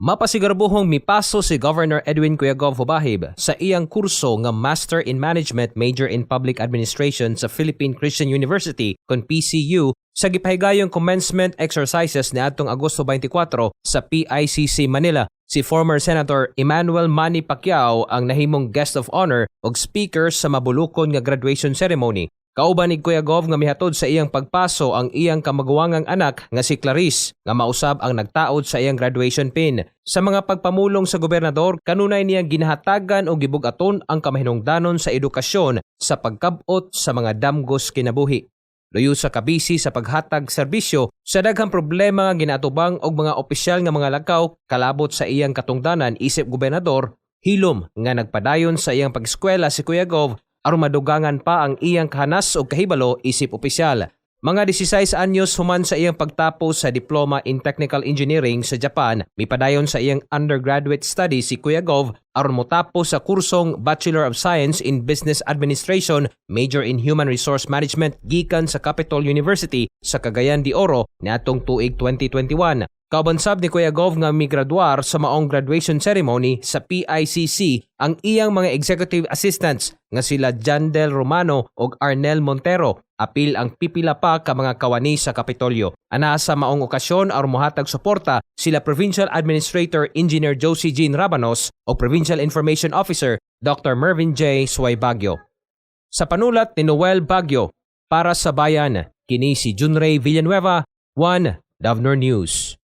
Mapasigarbuhong mipaso si Governor Edwin Cuyagov Hubahib sa iyang kurso nga Master in Management Major in Public Administration sa Philippine Christian University kon PCU sa gipahigayong commencement exercises niadtong Agosto 24 sa PICC Manila. Si former Senator Emmanuel Manny Pacquiao ang nahimong guest of honor ug speaker sa mabulukon nga graduation ceremony. Kauban ni Kuya Gov nga mihatod sa iyang pagpaso ang iyang kamaguwangang anak nga si Clarice nga mausab ang nagtaod sa iyang graduation pin. Sa mga pagpamulong sa gobernador, kanunay niyang ginahatagan o gibugaton ang kamahinungdanon sa edukasyon sa pagkabot sa mga damgos kinabuhi. Luyo sa kabisi sa paghatag serbisyo sa daghang problema nga ginatubang og mga opisyal nga mga lakaw kalabot sa iyang katungdanan isip gobernador hilom nga nagpadayon sa iyang pag-eskwela si Kuya Gov aron madugangan pa ang iyang kahanas o kahibalo isip opisyal. Mga 16 anyos human sa iyang pagtapos sa Diploma in Technical Engineering sa Japan, mipadayon sa iyang undergraduate studies si Kuya Gov aron motapos sa kursong Bachelor of Science in Business Administration, Major in Human Resource Management gikan sa Capitol University sa Cagayan de Oro niadtong tuig 2021. Kaubansab ni Kuya Gov nga migraduar sa maong graduation ceremony sa PICC ang iyang mga executive assistants nga sila Jan Del Romano ug Arnel Montero. Apil ang pipila pa ka mga kawani sa Kapitolyo. Ana sa maong okasyon aron mohatag suporta sila Provincial Administrator Engineer Josie Jean Rabanos o Provincial Information Officer Dr. Mervin J. Suay Bagyo. Sa panulat ni Noel Bagyo para sa bayan, kini si Junray Villanueva, 1 Davnor News.